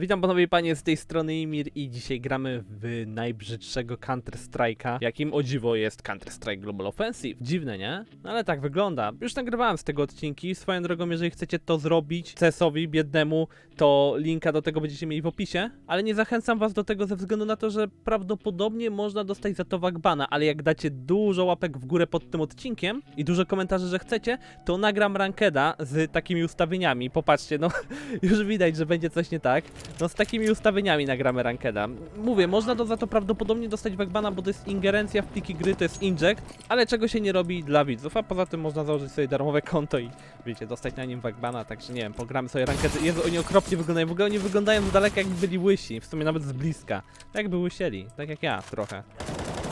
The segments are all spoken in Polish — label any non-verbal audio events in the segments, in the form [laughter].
Witam panowie i panie z tej strony Imir i dzisiaj gramy w najbrzydszego Counter Strike'a, jakim o dziwo jest Counter Strike Global Offensive. Dziwne, nie? No ale tak wygląda. Już nagrywałem z tego odcinki, swoją drogą, jeżeli chcecie to zrobić CS-owi biednemu, to linka do tego będziecie mieli w opisie, ale nie zachęcam was do tego ze względu na to, że prawdopodobnie można dostać za to wagbana, ale jak dacie dużo łapek w górę pod tym odcinkiem i dużo komentarzy, że chcecie, to nagram rankeda z takimi ustawieniami. Popatrzcie, no [laughs] już widać, że będzie coś nie tak. No z takimi ustawieniami nagramy rankeda. Mówię, można do, za to prawdopodobnie dostać wagbana, bo to jest ingerencja w pliki gry, to jest inject, ale czego się nie robi dla widzów, a poza tym można założyć sobie darmowe konto i wiecie, dostać na nim wagbana, także nie wiem, pogramy sobie rankedy. Jezu, oni okropnie wyglądają, w ogóle oni wyglądają z daleka jakby byli łysi, w sumie nawet z bliska. Tak jakby łysieli, tak jak ja trochę.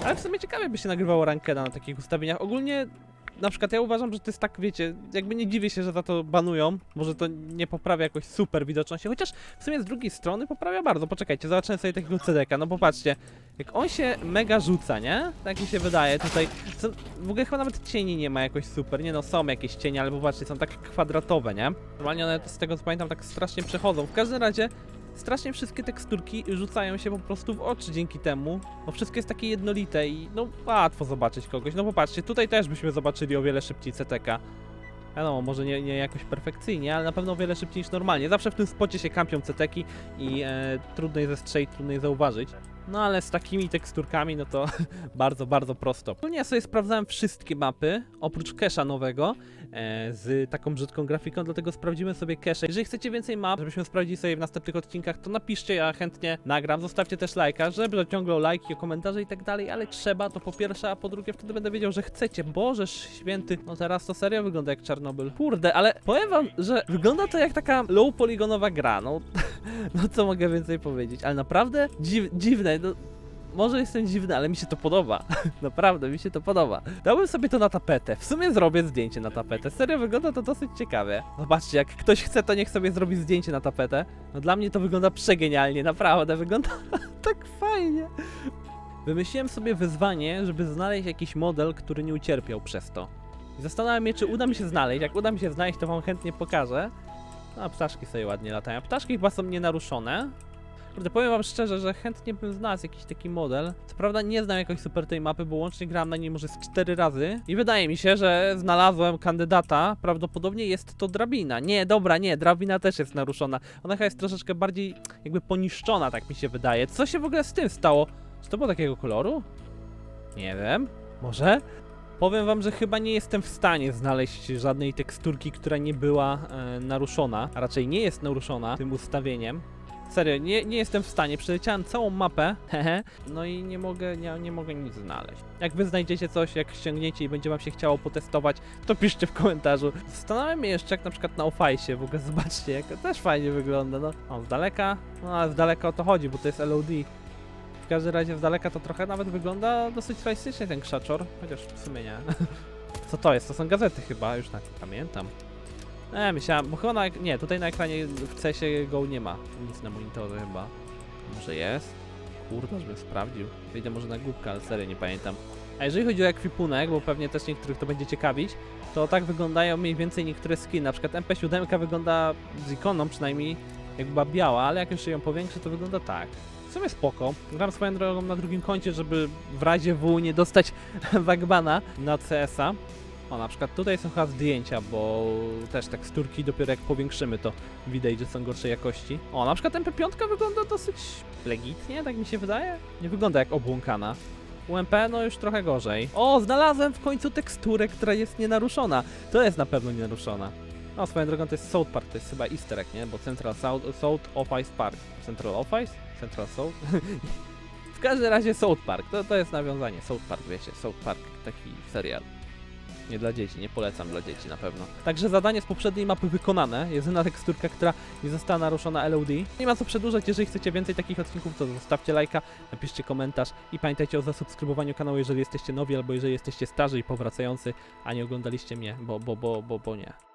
Ale w sumie ciekawie by się nagrywało rankeda na takich ustawieniach. Ogólnie na przykład ja uważam, że to jest tak, wiecie, jakby nie dziwię się, że za to banują. Może to nie poprawia jakoś super widoczności, chociaż w sumie z drugiej strony poprawia bardzo. Poczekajcie, zobaczymy sobie takiego CDK. No popatrzcie, jak on się mega rzuca, nie? Tak mi się wydaje tutaj. Co, w ogóle chyba nawet cieni nie ma jakoś super. Nie no, są jakieś cienie, ale popatrzcie, są takie kwadratowe, nie? Normalnie one z tego co pamiętam tak strasznie przechodzą. W każdym razie strasznie wszystkie teksturki rzucają się po prostu w oczy dzięki temu, bo wszystko jest takie jednolite i no łatwo zobaczyć kogoś. No popatrzcie, tutaj też byśmy zobaczyli o wiele szybciej CTK. Wiadomo, może nie, nie jakoś perfekcyjnie, ale na pewno o wiele szybciej niż normalnie. Zawsze w tym spocie się kampią CTki i e, trudno je zestrzelić, trudno je zauważyć. No ale z takimi teksturkami, no to [laughs] bardzo, bardzo prosto. Ogólnie ja sobie sprawdzałem wszystkie mapy, oprócz Kesha nowego, e, z taką brzydką grafiką, dlatego sprawdzimy sobie cache. Jeżeli chcecie więcej map, żebyśmy sprawdzili sobie w następnych odcinkach, to napiszcie, ja chętnie nagram. Zostawcie też lajka, żeby dociągnął lajki, komentarze i tak dalej, ale trzeba to po pierwsze, a po drugie wtedy będę wiedział, że chcecie. Bożeż święty, no teraz to serio wygląda jak Czarnobyl. Kurde, ale powiem wam, że wygląda to jak taka low poligonowa gra, no, [laughs] no co mogę więcej powiedzieć, ale naprawdę dziw, dziwne, no może jestem dziwny, ale mi się to podoba. [laughs] Naprawdę, mi się to podoba. Dałbym sobie to na tapetę. W sumie zrobię zdjęcie na tapetę. Serio, wygląda to dosyć ciekawie. Zobaczcie, jak ktoś chce, to niech sobie zrobi zdjęcie na tapetę. No dla mnie to wygląda przegenialnie, naprawdę. Wygląda [laughs] tak fajnie. Wymyśliłem sobie wyzwanie, żeby znaleźć jakiś model, który nie ucierpiał przez to. I zastanawiam się, czy uda mi się znaleźć. Jak uda mi się znaleźć, to wam chętnie pokażę. A ptaszki sobie ładnie latają. Ptaszki chyba są nienaruszone. Kurde, powiem wam szczerze, że chętnie bym znalazł jakiś taki model. Co prawda nie znam jakoś super tej mapy, bo łącznie grałem na niej może z 4 razy. I wydaje mi się, że znalazłem kandydata. Prawdopodobnie jest to drabina. Nie, dobra, nie, drabina też jest naruszona. Ona chyba jest troszeczkę bardziej jakby poniszczona, tak mi się wydaje. Co się w ogóle z tym stało? Czy to było takiego koloru? Nie wiem. Może? Powiem wam, że chyba nie jestem w stanie znaleźć żadnej teksturki, która nie była e, naruszona. A raczej nie jest naruszona tym ustawieniem. Serio, nie, nie jestem w stanie. Przeleciałem całą mapę, [laughs] hehe, no i nie mogę, nie, nie mogę nic znaleźć. Jak wy znajdziecie coś, jak ściągniecie i będzie wam się chciało potestować, to piszcie w komentarzu. Zastanawiam się jeszcze, jak na przykład na Ofajsie, w ogóle [laughs] zobaczcie, jak to też fajnie wygląda, no. O, z daleka, no ale z daleka o to chodzi, bo to jest LOD. W każdym razie z daleka to trochę nawet wygląda dosyć realistycznie ten krzaczor, chociaż w sumie nie. [laughs] Co to jest? To są gazety chyba, już tak pamiętam. E, myślałem, bo chyba na, nie, tutaj na ekranie w CS-ie Go nie ma nic na monitorze chyba. Może jest? Kurde, żebym sprawdził. Wyjdę może na głupkę, ale serio nie pamiętam. A jeżeli chodzi o ekwipunek, bo pewnie też niektórych to będzie ciekawić, to tak wyglądają mniej więcej niektóre skiny. Na przykład MP7 wygląda z ikoną przynajmniej jak była biała, ale jak już ją powiększę, to wygląda tak. Sumie spoko. Gram swoją drogą na drugim koncie, żeby w razie W nie dostać [laughs] wagbana na CS-a. O, na przykład tutaj są chyba zdjęcia, bo też teksturki dopiero jak powiększymy to widać, że są gorszej jakości. O, na przykład MP5 wygląda dosyć legitnie, tak mi się wydaje. Nie wygląda jak obłąkana. UMP no już trochę gorzej. O, znalazłem w końcu teksturę, która jest nienaruszona. To jest na pewno nienaruszona. No, swoją drogą to jest South Park, to jest chyba easter egg, nie? Bo Central South, South Office Park. Central Office? Central South? [laughs] w każdym razie South Park, to, to jest nawiązanie. South Park, wiecie, South Park, taki serial. Nie dla dzieci, nie polecam dla dzieci na pewno. Także zadanie z poprzedniej mapy wykonane. Jedyna teksturka, która nie została naruszona LOD. Nie ma co przedłużać, jeżeli chcecie więcej takich odcinków, to zostawcie lajka, napiszcie komentarz i pamiętajcie o zasubskrybowaniu kanału, jeżeli jesteście nowi albo jeżeli jesteście starzy i powracający, a nie oglądaliście mnie, bo, bo, bo, bo, bo nie.